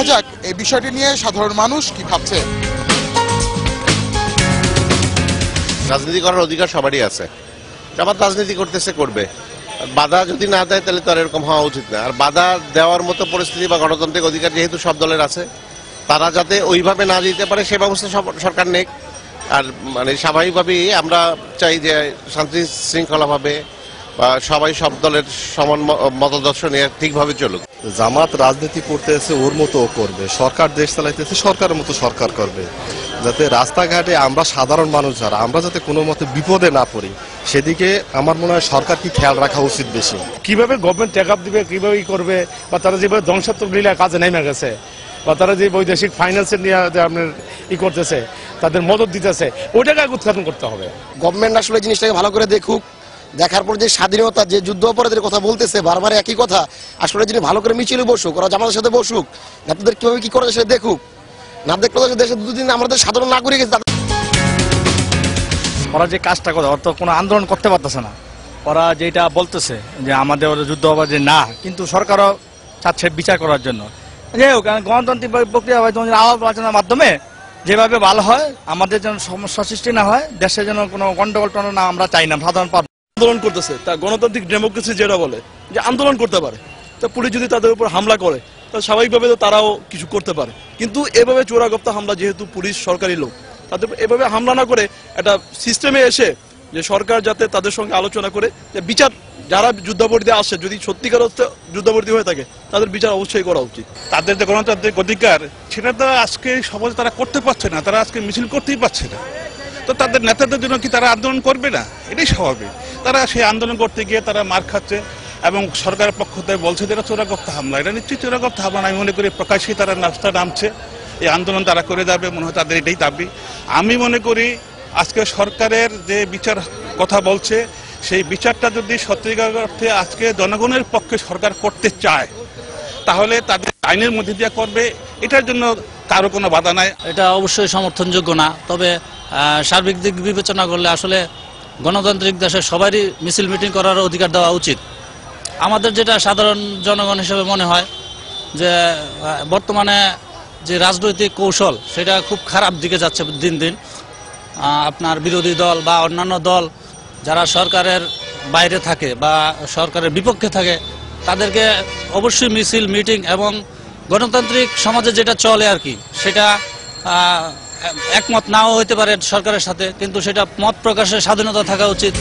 দেখা যাক, এই বিষয়টি নিয়ে সাধারণ মানুষ কি ভাবছে। রাজনীতি করার অধিকার সবারই আছে। জামাত রাজনীতি করতেছে, করবে। বাধা যদি না দেয়, তাহলে তো আর এরকম হওয়া উচিত না। আর বাধা দেওয়ার মতো পরিস্থিতি বা গণতান্ত্রিক অধিকার যেহেতু সব দলের আছে, তারা যাতে ওইভাবে না দিতে পারে, সে ব্যবস্থা সরকার নেক। আর মানে স্বাভাবিকভাবেই আমরা চাই যে শান্তি শৃঙ্খলাভাবে সবাই সব দলের সমান মতাদর্শ নিয়ে ঠিকভাবে চলুক। জামাত রাজনীতি করতেছে ওর মতো করবে সরকার দেশ চালাইতেছে সরকারের মতো সরকার করবে যাতে রাস্তাঘাটে আমরা সাধারণ মানুষ যারা আমরা যাতে কোনো মতে বিপদে না পড়ি। সেদিকে আমার মনে হয় সরকার কি খেয়াল রাখা উচিত বেশি। কীভাবে গভর্নমেন্ট টেক আপ দিবে কীভাবে ই করবে বা তারা যেভাবে ধ্বংসাত্মক লীলা কাজে নেমে গেছে বা তারা যে বৈদেশিক ফাইন্যান্সের নিয়ে আপনার ই করতেছে তাদের মদত দিতেছে ওইটাকে আগে উৎখাটন করতে হবে। গভর্নমেন্ট আসলে জিনিসটাকে ভালো করে দেখুক দেখার পর যে স্বাধীনতা, যে যুদ্ধ অপরাধের কথা বলতেছে, বারবার একই কথা। আসলে যিনি ভালো করে মিছিলে বসুক, ওরা জামাতের সাথে বসুক নেতাদের কীভাবে কি করে সেটা দেখুক? না দেখলে দেশে দুদিন আমাদের সাধারণ নাগরিক তাদের ওরা যে কাজটা করে তো কোনো আন্দোলন করতে পারতেছে না। ওরা যেটা বলতেছে যে আমাদের যুদ্ধ যে না, কিন্তু সরকারও চাচ্ছে বিচার করার জন্য। যাই হোক গণতান্ত্রিক প্রক্রিয়া আলাপ আলোচনার মাধ্যমে যেভাবে ভালো হয়, আমাদের যেন সমস্যা সৃষ্টি না হয়, দেশে যেন কোনো গন্ডগোল না আমরা চাই না, সাধারণ আন্দোলন করতেছে, তা গণতান্ত্রিক ডেমোক্রেসি যেটা বলে, যে আন্দোলন করতে পারে। তা পুলিশ যদি তাদের উপর হামলা করে, তা স্বাভাবিকভাবে তো তারাও কিছু করতে পারে। কিন্তু এভাবে চোরাগপ্তা হামলা যেহেতু পুলিশ সরকারি লোক, তাদের এভাবে হামলা না করে একটা সিস্টেমে এসে যে সরকার যাতে তাদের সঙ্গে আলোচনা করে, যে বিচার, যারা যুদ্ধাপরাধী আসে, যদি সত্যিকার অর্থে যুদ্ধাপরাধী হয়ে থাকে, তাদের বিচার অবশ্যই করা উচিত। তাদের যে গণতান্ত্রিক অধিকার, সেটা তো আজকে সমাজে তারা করতে পারছে না, তারা আজকে মিছিল করতেই পারছে না। তো তাদের নেতাদের জন্য কি তারা আন্দোলন করবে না? এটাই স্বাভাবিক। তারা সেই আন্দোলন করতে গিয়ে তারা মার খাচ্ছে এবং সরকারের পক্ষ থেকে বলছে যে এটা চোরাগপ্তা হামলা। এটা নিশ্চয়ই চোরাগপ্তা হামলা। আমি মনে করি প্রকাশ্যেই তারা রাস্তা নামছে। এই আন্দোলন তারা করে যাবে, মনে হয় তাদের এটাই দাবি। আমি মনে করি আজকে সরকারের যে বিচার কথা বলছে, সেই বিচারটা যদি সত্যিকার অর্থে আজকে জনগণের পক্ষে সরকার করতে চায়, তাহলে তাদের আইনের মধ্যে দিয়ে করবে, এটার জন্য কারও কোনো বাধা নাই। এটা অবশ্যই সমর্থনযোগ্য না, তবে সার্বিক দিক বিবেচনা করলে আসলে গণতান্ত্রিক দেশে সবারই মিছিল মিটিং করার অধিকার দেওয়া উচিত। আমাদের যেটা সাধারণ জনগণ হিসেবে মনে হয় যে বর্তমানে যে রাজনৈতিক কৌশল, সেটা খুব খারাপ দিকে যাচ্ছে দিন দিন। আপনার বিরোধী দল বা অন্যান্য দল যারা সরকারের বাইরে থাকে বা সরকারের বিপক্ষে থাকে, তাদেরকে অবশ্যই মিছিল, মিটিং এবং গণতান্ত্রিক সমাজে যেটা চলে আর কি, সেটা একমত নাও হইতে পারে সরকারের সাথে কিন্তু সেটা মত প্রকাশের স্বাধীনতা থাকা উচিত।